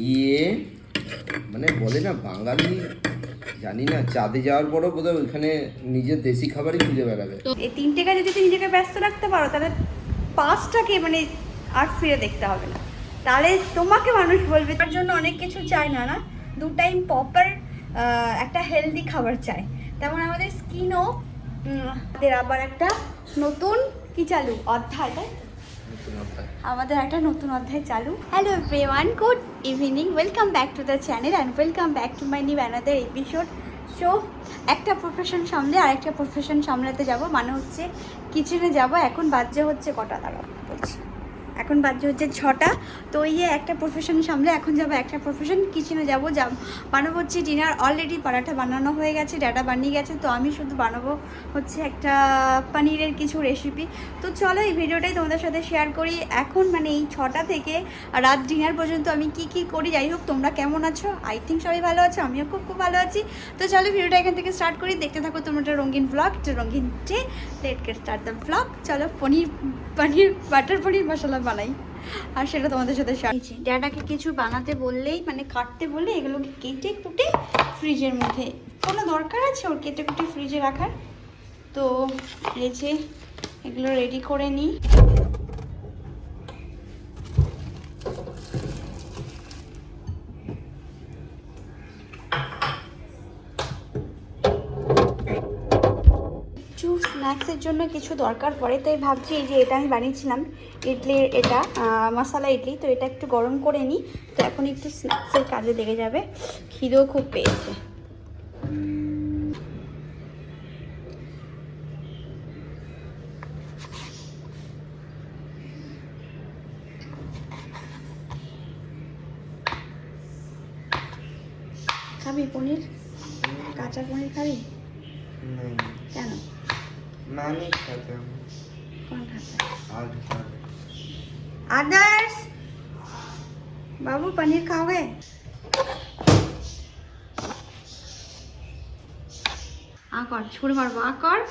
গিয়ে মানে বলে না, বাঙালি জানি না, চাঁদে যাওয়ার পরও বোধহয় ওইখানে নিজের দেশি খাবারই খুঁজে বেড়াবে। এই তিনটে কাজে যদি নিজেকে ব্যস্ত রাখতে পারো, তাহলে পাঁচটাকে মানে আর ফিরে দেখতে হবে না। তাহলে তোমাকে মানুষ বলবে তার জন্য অনেক কিছু চায় না না দু টাইম প্রপার একটা হেলদি খাবার চাই। তেমন আমাদের স্কিনও আবার একটা নতুন কি চালু? অধ্যায় আমাদের একটা নতুন অধ্যায় চালু। Hello everyone good evening welcome back to the channel and welcome back to my new another episode so একটা প্রফেশন সামলে আর একটা প্রফেশন সামলাতে যাব মানে হচ্ছে কিচেনে যাব, এখন বাজে হচ্ছে কটা? দাঁড়াও, বলছি। এখন বাজে হচ্ছে ছটা। তো ইয়ে একটা প্রফেশন সামলে, এখন যাব একটা প্রফেশন কিচেনে যাব, যাব। বানাবো হচ্ছে ডিনার অলরেডি পরাঠা বানানো হয়ে গেছে, ডাটা বানিয়ে গেছে, তো আমি শুধু বানাবো হচ্ছে একটা পনিরের কিছু রেসিপি তো চলো এই ভিডিওটাই তোমাদের সাথে শেয়ার করি। এখন মানে এই ছটা থেকে রাত ডিনার পর্যন্ত আমি কি কি করি, যাই হোক, তোমরা কেমন আছো? আই থিঙ্ক সবাই ভালো আছো, আমিও খুব খুব ভালো আছি। তো চলো ভিডিওটা এখান থেকে স্টার্ট করি। দেখতে থাকো তোমরা একটা রঙিন ব্লগ রঙিন day let get start the blog চলো পনির পনির বাটার পনির মশলা বানাই। আর সেটা তোমাদের সাথে ড্যাডাকে কিছু বানাতে বললেই মানে কাটতে বললে এগুলোকে কেটে কুটে ফ্রিজের মধ্যে। কোনো দরকার আছে ওর কেটে কুটে ফ্রিজে রাখার? তো যে, এগুলো রেডি করে নিই কিছু স্ন্যাক্সের জন্য কিছু দরকার পড়ে তাই ভাবছি এই যে এটা আমি বানিয়েছিলাম ইডলির এটা মশলা ইডলি তো এটা একটু গরম করে নিই। তো এখন একটু স্ন্যাক্সের কাজে লেগে যাবে খিদেও খুব পেয়েছে। খাবি পনির? কাঁচা পনির খাবি? কেন? मैं नहीं खाते हम। कौन खाता आज खा आदर्श! बाबू पनीर खाओगे? आकर छोड़ मार आकर।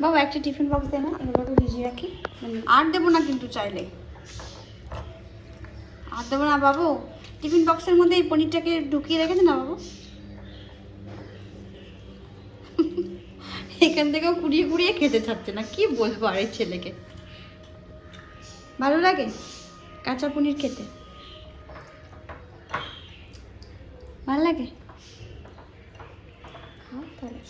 বাবু, একটা টিফিন বক্স দে না এগুলোকে ভিজিয়ে রাখি। আর দেবো না কিন্তু চাইলে। আর দেবো না বাবু। টিফিন বক্সের মধ্যে এই পনিরটাকে ঢুকিয়ে রেখেছে না বাবু? এখান থেকেও কুড়িয়ে কুড়িয়ে খেতে থাকছে না, কি বলব আর এই ছেলেকে? ভালো লাগে কাঁচা পনির খেতে? ভালো লাগে? তাহলে।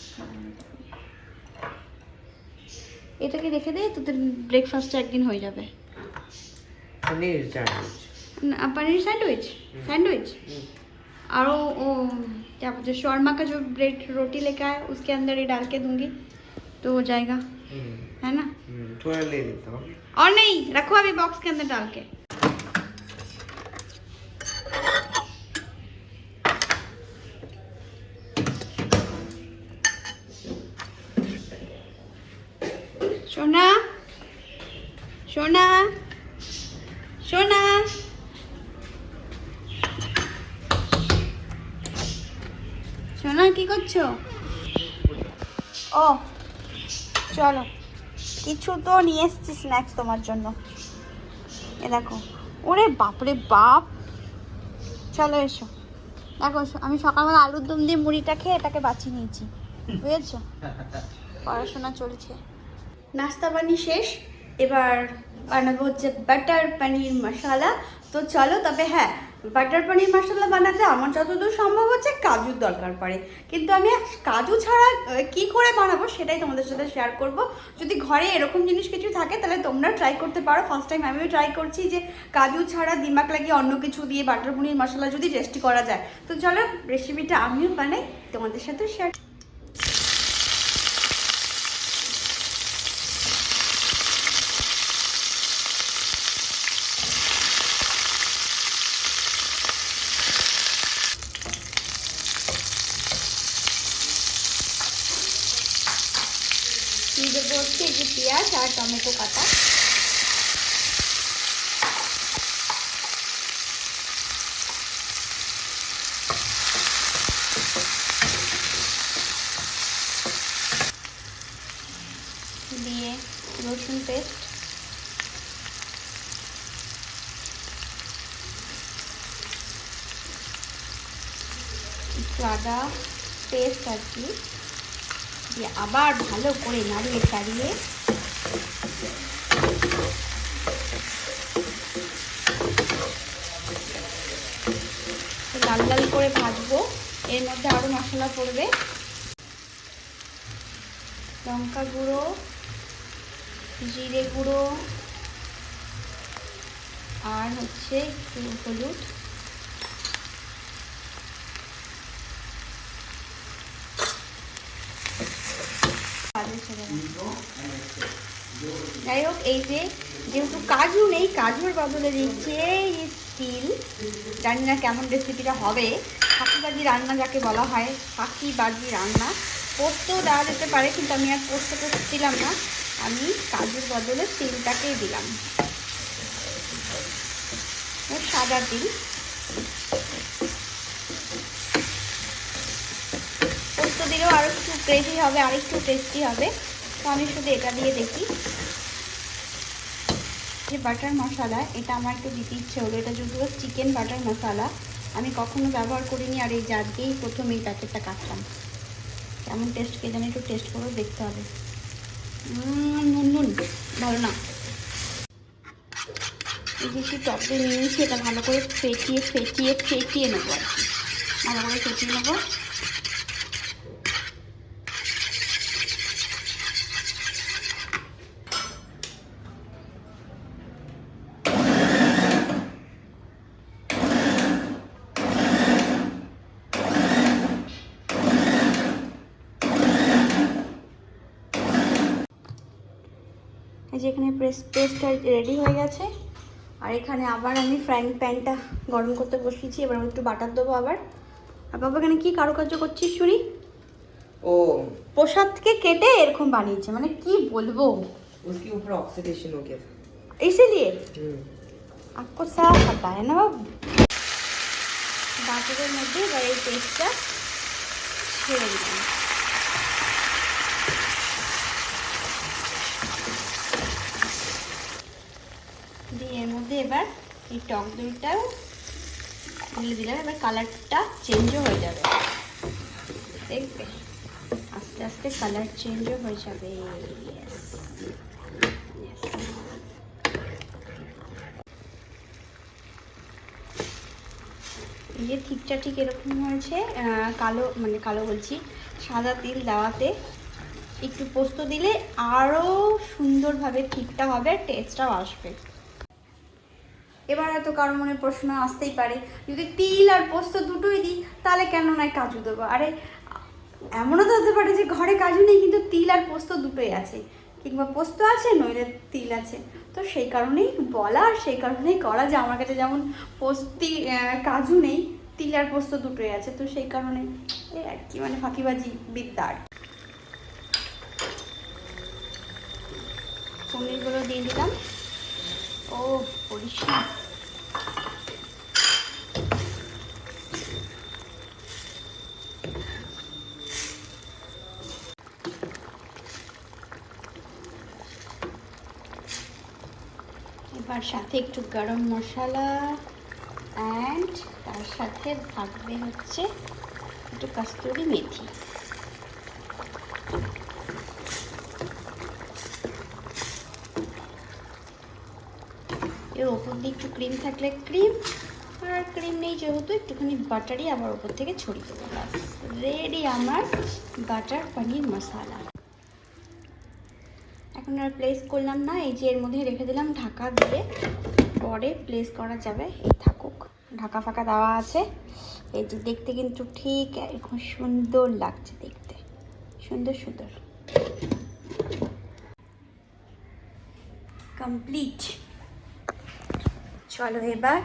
এটাকে রেখে দে তোদের ব্রেকফাস্টটা একদিন হয়ে যাবে पनीर सैंडविच न- पनीर सैंडविच सैंडविच और वो वो क्या बोलते हैं शॉर्मा का जो ब्रेड रोटी लेकर आए उसके अंदर ये डाल के दूंगी तो हो जाएगा है ना थोड़ा ले लेता हूँ और नहीं रखो अभी बॉक्स के अंदर डाल के চলো। কিছু তো নিয়ে এসছি স্ন্যাক্স তোমার জন্য। এ দেখো। ওরে বাপরে বাপ। চলো এসো। দেখো আমি সকালবেলা আলুর দম দিয়ে মুড়িটা খেয়ে এটাকে বাঁচিয়ে নিয়েছি। বুঝেছ? পড়াশোনা চলছে। নাস্তা পানি শেষ। এবার বানাবো হচ্ছে বাটার পানির মশলা তো চলো, তবে হ্যাঁ বাটার পনির মশলা বানাতে আমার যতদূর সম্ভব হচ্ছে কাজুর দরকার পড়ে। কিন্তু আমি কাজু ছাড়া কি করে বানাবো সেটাই তোমাদের সাথে শেয়ার করব। যদি ঘরে এরকম জিনিস কিছু থাকে, তাহলে তোমরা ট্রাই করতে পারো। ফার্স্ট টাইম আমিও ট্রাই করছি যে কাজু ছাড়া দিমাগ লাগিয়ে অন্য কিছু দিয়ে বাটার পনির মশলা যদি টেস্টি করা যায়। তো চলো রেসিপিটা আমিও বানাই, তোমাদের সাথে শেয়ার আর টমেটো কাটা। দিয়ে রসুন পেস্ট। একটু আদা পেস্ট আর কি। দিয়ে আবার ভালো করে নাড়িয়ে চাড়িয়ে এর মধ্যে আরও মশলা পড়বে। লঙ্কা গুঁড়ো, জিরে গুঁড়ো, আর হচ্ছে হলুদ। যাই হোক, এই যে যেহেতু কাজু নেই, কাজুর বদলে দিচ্ছে তিল জানি না কেমন রেসিপিটা হবে। ফাঁকিবাজি রান্না যাকে বলা হয় ফাঁকিবাজি রান্না। পোস্ত দেওয়া যেতে পারে, কিন্তু আমি আর পোস্ত টোস্ত দিলাম না। আমি কাজুর বদলে তিলটাকেই দিলাম। সাদা তিল। পোস্ত দিলেও আরও একটু গ্রেভি হবে, আর একটু টেস্টি হবে। তো আমি শুধু এটা দিয়ে দেখি। যে বাটার মশলা, এটা আমার একটু দিতে ইচ্ছে হলো। এটা যদিও চিকেন বাটার মশলা আমি কখনো ব্যবহার করিনি আর এই যে দিয়েই প্রথম এই প্যাকেটটা কাটলাম। কেমন টেস্ট কে জানি একটু টেস্ট করেও দেখতে হবে। নুন নুন ভালো না। এই যে একটু টপে নিয়েছি, এটা ভালো করে ফেটিয়ে ফেটিয়ে ফেটিয়ে নেব আর কি। ভালো করে ফেটিয়ে নেব। এই যে এখানে প্রেস পেস্টটা রেডি হয়ে গেছে আর এখানে আবার আমি ফ্রাইং প্যানটা গরম করতে বসিয়েছি এবার আমি একটু বাটার দেবো আবার আর বাবা এখানে কি কারুকার্য করছিস শুনি ও প্রসাদকে কেটে এরকম বানিয়েছে মানে কি বলবো उसके ऊपर ऑक्सीडेशन हो गया था इसीलिए हम्म। आपको सब पता है ना बाबू বাটারের মধ্যে এবার এই পেস্টটা ছেড়ে দিলাম মধ্যে এবার এই টক দইটাও ঢেলে দিলাম, এবার কালারটা চেঞ্জও হয়ে যাবে। দেখবে? আস্তে আস্তে কালার চেঞ্জও হয়ে যাবে. এই যে ঠিকটা ঠিক এরকম হয়েছে কালো মানে কালো বলছি, সাদা তিল দেওয়াতে একটু পোস্ত দিলে আরও সুন্দরভাবে ঠিকটা হবে টেস্টটাও আসবে। এবার হয়তো কারও মনে প্রশ্ন আসতেই পারে, যদি তিল আর পোস্ত দুটোই দিই, তাহলে কেন নয় কাজু দেবো? আরে, এমনও তো হতে পারে যে ঘরে কাজু নেই, কিন্তু তিল আর পোস্ত দুটোই আছে। কিংবা পোস্ত আছে, নইলে তিল আছে। তো সেই কারণেই বলা, আর সেই কারণেই করা যে আমার কাছে যেমন পোস্তি কাজু নেই, তিল আর পোস্ত দুটোই আছে। তো সেই কারণে এই আর কি মানে ফাঁকিবাজি বিদ্যার। পনিরগুলো দিয়ে দিলাম। ও, পরিষ্কার এবার সাথে একটু গরম মশলা অ্যান্ড তার সাথে থাকবে হচ্ছে একটু কাস্তুরি মেথি। এর ওপর দিয়ে একটু ক্রিম থাকলে ক্রিম আর ক্রিম নেই যেহেতু একটুখানি বাটারই আবার ওপর থেকে ছড়িয়ে দেবো। রেডি আমার বাটার পনির মশলা এখন আর প্লেস করলাম না, এই যে এর মধ্যে রেখে দিলাম ঢাকা দিয়ে। পরে প্লেস করা যাবে। এই থাকুক। ঢাকা ফাঁকা দেওয়া আছে। এই যে দেখতে কিন্তু ঠিক এখন সুন্দর লাগছে দেখতে। সুন্দর সুন্দর। কমপ্লিট চলো এবার।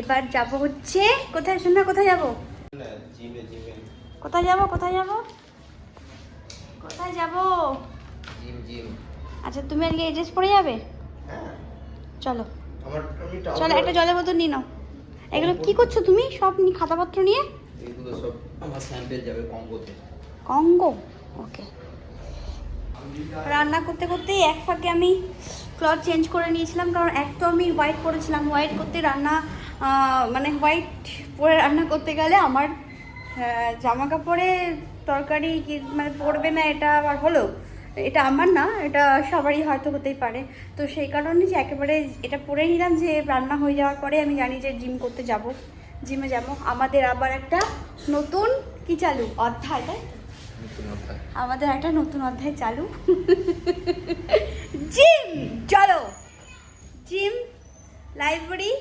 এবার যাব হচ্ছে কোথায় শুননা কোথায় যাব? কোথায় যাব কোথায় যাব? কোথায় যাব? Gym gym. আচ্ছা তুমি আজকে এই ড্রেস পরে যাবে? হ্যাঁ। চলো। চলো একটা জলের বোতল নিয়ে নাও। এগুলো কি করছ তুমি? সব নি- খাতাপত্র নিয়ে? এগুলো সব আমার স্যাম্পেল যাবে কম্বোতে কঙ্গো? ওকে রান্না করতে করতেই এক ফাঁকে আমি ক্লথ চেঞ্জ করে নিয়েছিলাম কারণ এক তো আমি হোয়াইট পরেছিলাম। হোয়াইট করতে রান্না মানে হোয়াইট পরে রান্না করতে গেলে আমার জামা কাপড়ে তরকারি কি মানে পড়বে না এটা আবার হলো? এটা আমার না এটা সবারই হয়তো হতেই পারে। তো সেই কারণে যে একেবারে এটা পরে নিলাম যে রান্না হয়ে যাওয়ার পরে আমি জানি যে জিম করতে যাব। জিমে যাব। আমাদের আবার একটা নতুন কি চালু? অধ্যায় তাই। আমাদের একটা নতুন অধ্যায় চালু। জিম! চলো। জিম লাইব্রেরি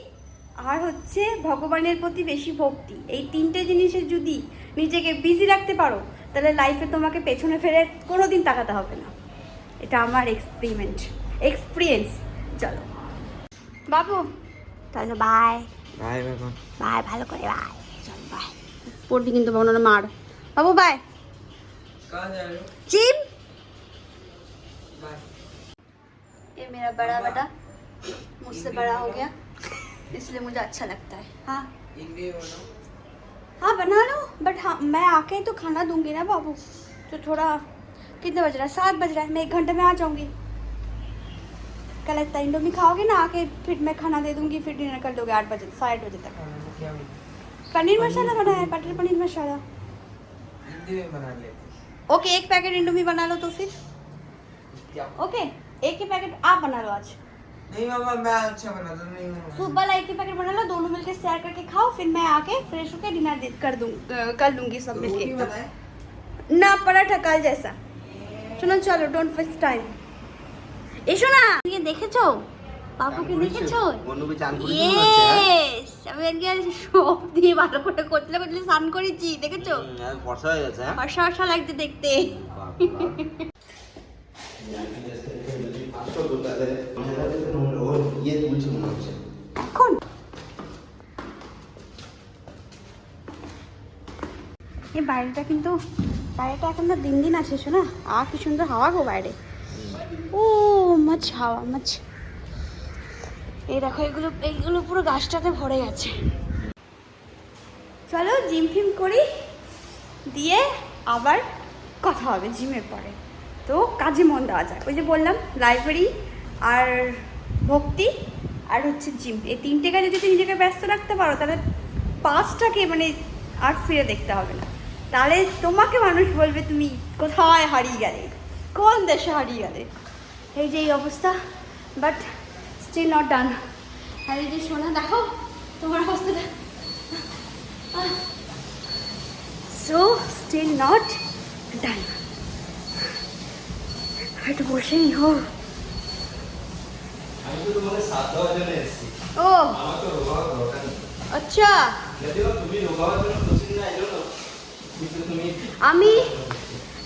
আর হচ্ছে ভগবানের প্রতি বেশি ভক্তি। এই তিনটে জিনিসে যদি নিজেকে বিজি রাখতে পারো তাহলে লাইফে তোমাকে পেছনে ফেরে কোনো দিন তাকাতে হবে না এটা আমার এক্সপেরিমেন্ট এক্সপিরিয়েন্স চলো বাবু তাহলে বাই बाय बाय বাই ভালো করে বাই চল বাই পড়বি কিন্তু বাবু মার বাবু বাই कहाँ जा रहे हो जिम बाय ये मेरा बड़ा बेटा मुझसे बड़ा हो गया इसलिए मुझे अच्छा लगता है हाँ हिंदी में बोलो हाँ बना लो बट हाँ मैं आके तो खाना दूँगी ना बाबू। तो थोड़ा कितने बज रहा है? सात बज रहा है। मैं एक घंटे में आ जाऊँगी। कल इतना इंडोमी खाओगे ना आके फिर मैं खाना दे दूँगी फिर डिनर कर लोगे आठ बजे साढ़े आठ बजे तक। क्या बोले? पनीर मसाला बनाया है बटर पनीर मसाला। हिंदी में बना लेते ओके एक पैकेट इंडोमी बना लो तो फिर। ओके एक ही पैकेट आप बना लो आज। नहीं मामा मैं अच्छा बनाता हूँ, नहीं मामा। सूप वाला एक ही पैकेट बना लो दोनों मिलके शेयर करके खाओ फिर मैं आके फ्रेश होके डिनर दे- कर दूँ कर लूंगी सब मिलके रोटी एकदम। बनाए না পরাঠা কাল জেসা শোনো চলো ডোন্ট ওয়েস্ট টাইম এসো না তুমি দেখেছো বাবুকে দেখেছো বন্ধুকে চান করে দিতে হচ্ছে, হ্যাঁ? ইয়েস আমি আজকে সব দিয়ে ভালো করে করতে করতে স্নান করেছি দেখেছো হুম, আর ফর্সা হয়ে গেছে হ্যাঁ ফর্সা ফর্সা লাগছে দেখতে ইয়ে তুলছে মনে হচ্ছে এখন এই বাইরেটা কিন্তু বাইরেটা এখন না দিন দিন আছে শোনা। আর কি সুন্দর হাওয়া গো বাইরে। ও মাছ হাওয়া মাছ। এই দেখো এগুলো এইগুলো পুরো গাছটাতে ভরে গেছে। চলো জিম ফিম করি দিয়ে আবার কথা হবে জিমের পরে। তো কাজে মন দেওয়া যায় ওই যে বললাম লাইব্রেরি আর ভক্তি আর হচ্ছে জিম। এই তিনটে কাজে যদি নিজেকে ব্যস্ত রাখতে পারো, তাহলে পাঁচটাকে মানে আর ফিরে দেখতে হবে না। তাহলে তোমাকে মানুষ বলবে, তুমি কোথায় হারিয়ে গেলে? কোন দেশে হারিয়ে গেলে? এই যে এই অবস্থা বাট স্টিল নট ডান আর এই যে সোনা, দেখো তোমার অবস্থাটা। সো স্টিল নট ডান একটু বসেই হোক আমি তো তোমাকে সাত দেওয়ার জন্য এসেছি ও। আচ্ছা। আমি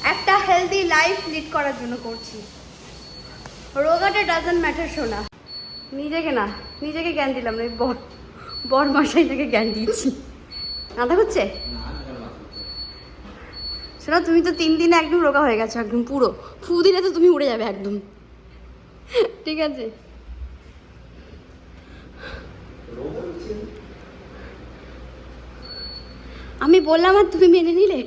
একটা হেলদি লাইফ লিড করার জন্য করছি। রোগাটা ডাজন্ট ম্যাটার শোনা নিজেকে না নিজেকে জ্ঞান দিলাম না বর বর মশাইটাকে জ্ঞান দিয়েছি। আদা হচ্ছে? শোনা তুমি তো তিন দিনে একদম রোগা হয়ে গেছো একদম পুরো। ফু দিলে তো তুমি উড়ে যাবে একদম। ঠিক আছে? আমি বললাম আর তুমি মেনে নিলে?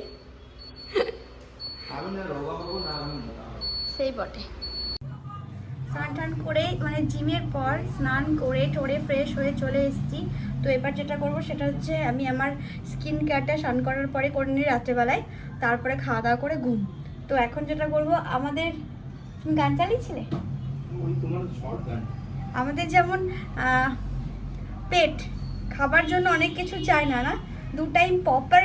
আমি না রোগা হব না আমি মোটা হব। সেই বটে। স্নান টান করে মানে জিমের পর স্নান করে টোরে ফ্রেশ হয়ে চলে এসেছি। তো এবার যেটা করব সেটা হচ্ছে আমি আমার স্কিন কেয়ারটা স্নান করার পরে করে নিই রাত্রেবেলায়। তারপরে খাওয়া দাওয়া করে ঘুম। তো এখন যেটা করব আমাদের তুমি গান চালিয়েছিলে? ওই তোমার শর্ট গান। আমাদের যেমন পেট। খাবার জন্য অনেক কিছু চায় না না? দু টাইম প্রপার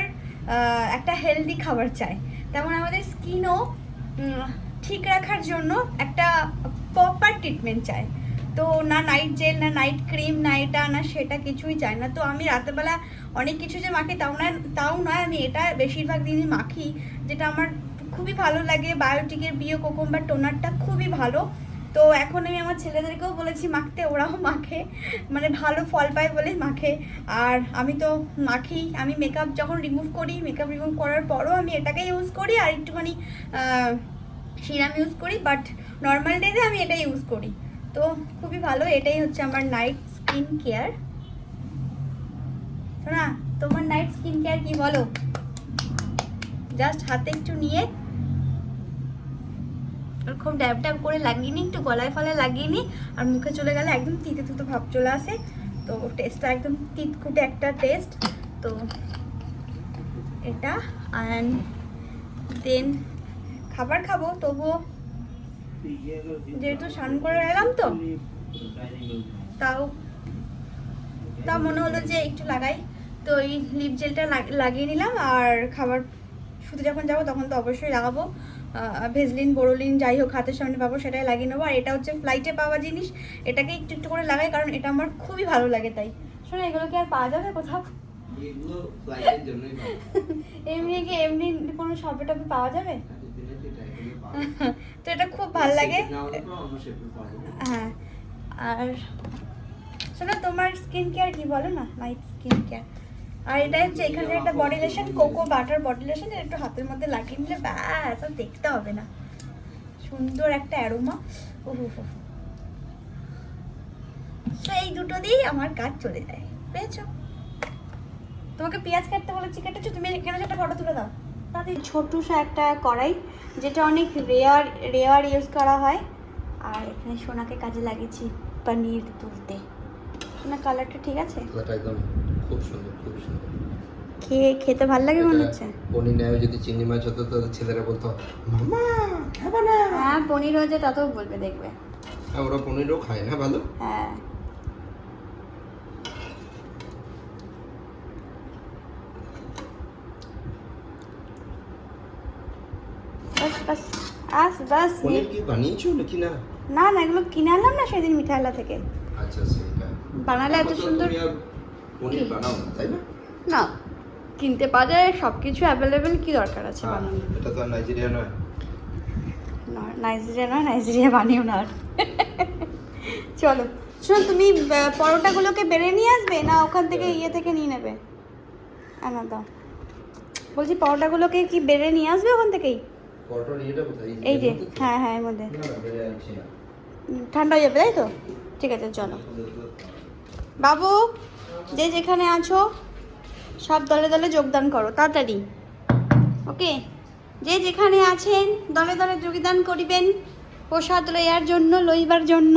একটা হেলদি খাবার চাই। তেমন আমাদের স্কিনও ঠিক রাখার জন্য একটা প্রপার ট্রিটমেন্ট চাই। তো না নাইট জেল না নাইট ক্রিম না এটা, না সেটা কিছুই চাই না। তো আমি রাতেরবেলা অনেক কিছু যে মাখি, তাও না, তাও নয়, আমি এটা বেশিরভাগ দিনই মাখি। যেটা আমার খুবই ভালো লাগে। বায়োটিকের বিও কোকম্বার টোনারটা খুবই ভালো। তো এখন আমি আমার ছেলেদেরকেও বলেছি, মাখতে, ওরাও মাখে। মানে ভালো ফল পায় বলে মাখে। আর আমি তো মাখি, আমি মেকআপ যখন রিমুভ করি মেকআপ রিমুভ করার পরও আমি এটাকে ইউজ করি আর একটুখানি সিরাম ইউজ করি বাট নর্মাল ডেতে আমি এটা ইউজ করি। তো খুবই ভালো, এটাই হচ্ছে আমার নাইট স্কিন কেয়ার শোনা তোমার নাইট স্কিন কেয়ার কি বলো? জাস্ট হাতে একটু নিয়ে খুব ড্যাব ড্যাব করে লাগিয়ে নিই একটু গলায় ফলায় লাগিয়ে আর মুখে চলে গেলে একদম তিতে তিতে ভাব চলে আসে। তো টেস্টটা একদম তিতকুটে একটা টেস্ট তো এটা অ্যান্ড দেন খাবার খাব, তবুও যেহেতু স্নান করে এলাম তো, তাও তাও মনে হলো যে একটু লাগাই। তো এই লিপ জেলটা লাগিয়ে নিলাম, আর খাবার শুধু যখন যাব তখন তো অবশ্যই লাগাবো। ভেজলিন বোরোলিন যাই হোক হাতের সামনে পাবো সেটাই লাগিয়ে নেব। আর এটা হচ্ছে ফ্লাইটে পাওয়া জিনিস এটাকে একটু একটু করে লাগাই কারণ এটা আমার খুবই ভালো লাগে তাই। শোনো এগুলো কি আর পাওয়া যাবে কোথাও। এমনি কি এমনি কোনো শপে টপে পাওয়া যাবে? যাবে। তো এটা খুব ভালো লাগে। হ্যাঁ আর শোনো তোমার স্কিন কেয়ার কি বলো না? লাইট স্কিন কেয়ার আর এটা হচ্ছে এখানে একটা body lotion cocoa butter body lotion একটু হাতের মধ্যে লাগিয়ে নিলে ব্যাস আর দেখতে হবে না। সুন্দর একটা অ্যারোমা উফ। তো এই দুটো দিয়েই আমার কাজ চলে যায় পেয়েছ? তোমাকে পেঁয়াজ কাটতে বলেছি কেটেছো? তুমি এখানে একটা ফটো তুলে দাও। তাতে ছোট্টসা একটা কড়াই যেটা অনেক রেয়ার রেয়ার ইউজ করা হয়। আর এখানে সোনাকে কাজে লাগিয়েছি পনির তুলতে। সোনা কালারটা ঠিক আছে? কালারটা একদম খুব সুন্দর খুব সুন্দর। খেয়ে খেতে ভালো লাগে মনে হচ্ছে? পনির নেয় যদি চিংড়ি মাছ হতো তো ছেলেরা বলতো মামা খাবে না। হ্যাঁ পনির হয়েছে ততও বলবে দেখবে। হ্যাঁ ওরা পনিরও খায় না ভালো? হ্যাঁ। বাস বাস আস বাস পনির কি বানিয়েছো নাকি না না না এগুলো কিনে আনলাম না সেদিন মিঠাইলা থেকে। আচ্ছা সেটা। বানালে এত সুন্দর পনির বানাও না তাই না? না কিনতে পাওয়া যায় সব কিছু অ্যাভেলেবেল কি দরকার আছে হ্যাঁ, বানানো এটা তো নাইজেরিয়া নয়। না নাইজেরিয়া নয় নাইজেরিয়া বানিও না চলো শোনো তুমি পরোটাগুলোকে বেড়ে নিয়ে আসবে না ওখান থেকে ইয়ে থেকে নিয়ে নেবে? আনা দাও। বলছি পরোটাগুলোকে কি বেড়ে নিয়ে আসবে ওখান থেকেই? এই যে? হ্যাঁ হ্যাঁ এর মধ্যে। ঠান্ডা হয়ে যাবে তাই তো? ঠিক আছে চলো। বাবু যে যেখানে আছো সব দলে দলে যোগদান করো তাড়াতাড়ি। ওকে? যে যেখানে আছেন দলে দলে যোগদান করিবেন প্রসাদ লইয়ার জন্য লইবার জন্য।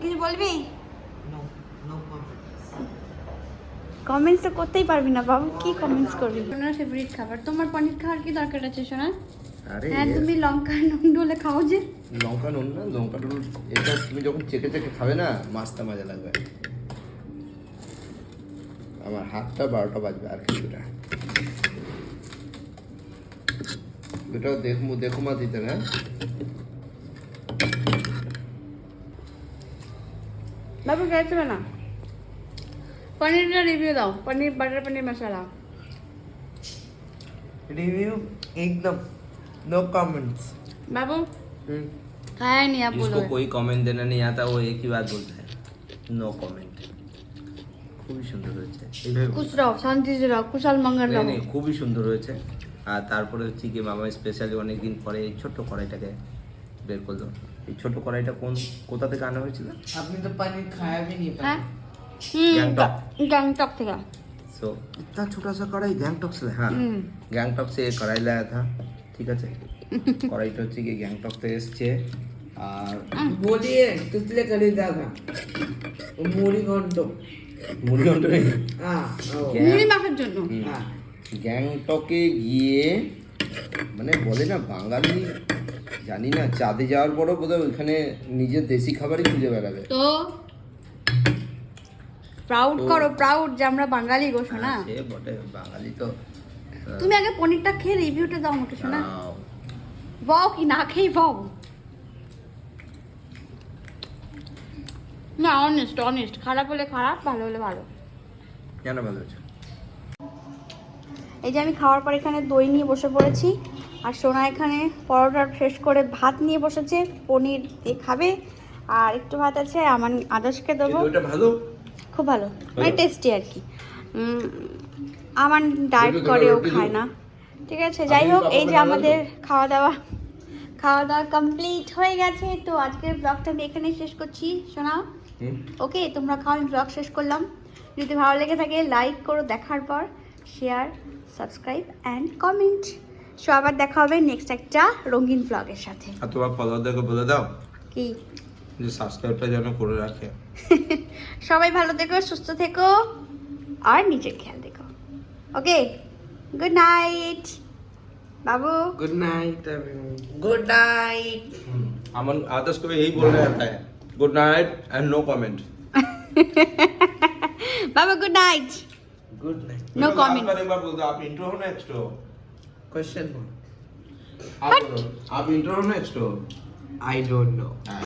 কিছু বলবি? No, no comments. কমেন্টস তো করতেই পারবি না বাবু কি কমেন্টস করবি? সোনার ফেভারিট খাবার। তোমার পনির খাওয়ার কি দরকার আছে সোনা হ্যাঁ তুমি লঙ্কা নুন ডলে খাও যে। লঙ্কা নুন না লঙ্কা নুন এটা তুমি যখন চেকে চেকে খাবে না মাছটা মজা লাগবে। আমার হাতটা বারোটা বাজবে আর কিছুটা এটাও দেখমু দেখুমা দিতে না বাবু খেয়েছিল না পনিরটা রিভিউ দাও পনির বাটার পনির মশলা Review एकदम no comments. बाबू खाया नहीं आप बोलो जिसको कोई कमेंट देना नहीं आता वो एक ही बात बोलता है नो कमेंट খুবই সুন্দর হয়েছে এইভাবে खुश रहो शांति से रहो कुशल मंगल নেই, रहो নেই, খুবই সুন্দর হয়েছে আর তারপরে হচ্ছে কি মামা স্পেশালি অনেকদিন পরে এই ছোট্ট কড়াইটাকে বের করলো এই ছোট কড়াইটা কোন কোথা থেকে আনা হয়েছিল आपने तो पनीर खाया भी नहीं हाँ पनीर हम्म गैंगटॉक। गैंगटॉक थे सो इतना छोटा सा कढ़ाई गैंगटॉक से हाँ हम्म গ্যাংটক সে কড়াই লায়া থা ঠিক আছে কড়াইটা হচ্ছে কি গ্যাংটক থেকে এসছে আর बोलिए किसलिए खरीदा था वो मूरी घंटो গ্যাংটকে গিয়ে মানে বলে না বাঙালি জানি না চাঁদে যাওয়ার পরও বোধহয় ওইখানে নিজের দেশি খাবারই খুঁজে বেড়াবে। তো প্রাউড করো প্রাউড যে আমরা বাঙালি গো শোনা। হ্যাঁ, সে বটে বাঙালি তো তুমি আগে পনিরটা খেয়ে রিভিউটা দাও আমাকে শোনা। বাও কি না খেয়ে বাও? না অনেস্ট অনেস্ট খারাপ হলে খারাপ ভালো হলে ভালো। কেন ভালো হয়েছে? এই যে আমি খাওয়ার পর এখানে দই নিয়ে বসে পড়েছি আর সোনা এখানে পরোটা শেষ করে ভাত নিয়ে বসেছে পনির দিয়ে খাবে আর একটু ভাত আছে আমার আদার্সকে দেবো। ভালো? খুব ভালো মানে টেস্টি আর কি। আমার ডায়েট করে ও খায় না। ঠিক আছে যাই হোক এই যে আমাদের খাওয়া দাওয়া খাওয়া দাওয়া কমপ্লিট হয়ে গেছে। তো আজকের ব্লগটা আমি এখানেই শেষ করছি। শোনা হুম ওকে তোমরা খাও আমি ব্লগ শেষ করলাম যদি ভালো লেগে থাকে লাইক করো দেখার পর share subscribe and comment so আবার দেখা হবে নেক্সট একটা রঙিন ব্লগের সাথে আর তোমার ফলোয়ারদেরকে বলে দাও কি যে সাবস্ক্রাইবটা যেন করে রাখে সবাই ভালো থেকো সুস্থ থেকো আর নিজের খেয়াল দেখো ওকে গুড নাইট বাবু good night good night Aman Adarsh को यही बोलना रहता है Good night and no comment. Baba, good night. Good night. No comment. आप intro हो next हो. Question. आप आप intro हो next to I don't know.